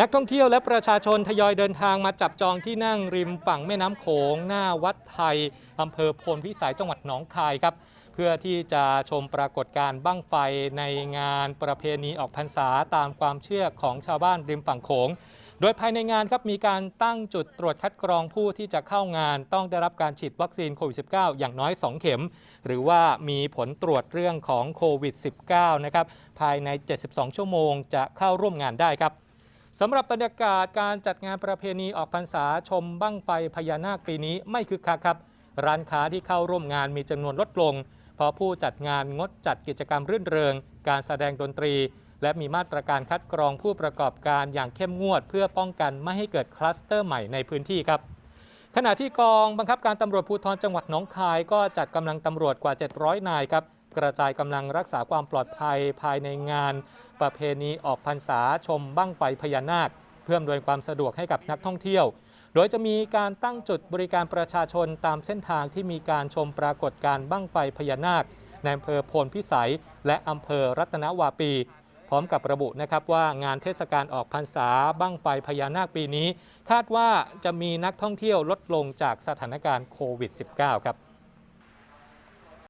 นักท่องเที่ยวและประชาชนทยอยเดินทางมาจับจองที่นั่งริมฝั่งแม่น้ำโขง หน้าวัดไทยอำเภอโพนพิสัยจังหวัดหนองคายครับ เพื่อที่จะชมปรากฏการณ์บั้งไฟในงานประเพณีออกพรรษาตามความเชื่อของชาวบ้านริมฝั่งโขง โดยภายในงานครับมีการตั้งจุดตรวจคัดกรองผู้ที่จะเข้างาน ต้องได้รับการฉีดวัคซีนโควิด -19 อย่างน้อย 2 เข็ม หรือว่ามีผลตรวจเรื่องของโควิด -19 นะครับภายใน 72 ชั่วโมงจะเข้าร่วมงานได้ครับ สำหรับบรรยากาศการจัดงานประเพณีออกพรรษาชมบั้งไฟพญานาคปีนี้ไม่คึกคักครับ ร้านค้าที่เข้าร่วมงานมีจำนวนลดลง เพราะผู้จัดงานงดจัดกิจกรรมรื่นเริง การแสดงดนตรี และมีมาตรการคัดกรองผู้ประกอบการอย่างเข้มงวด เพื่อป้องกันไม่ให้เกิดคลัสเตอร์ใหม่ในพื้นที่ครับขณะที่กองบังคับการตำรวจภูธรจังหวัดหนองคายก็จัดกำลังตำรวจกว่า 700 นายครับ กระจายกำลังรักษาความปลอดภัยภายในงาน ประเพณีออกพรรษาชมบั้งไฟพญานาค เพื่ออำนวยความสะดวกให้กับนักท่องเที่ยว โดยจะมีการตั้งจุดบริการประชาชนตามเส้นทางที่มีการชมปรากฏการ์บั้งไฟพญานาคในอำเภอโพนพิสัย และอำเภอรัตนวาปี พร้อมกับระบุนะครับว่างานเทศกาลออกพรรษาบั้งไฟพญานาคปีนี้ คาดว่าจะมีนักท่องเที่ยวลดลงจากสถานการณ์โควิด -19 ครับ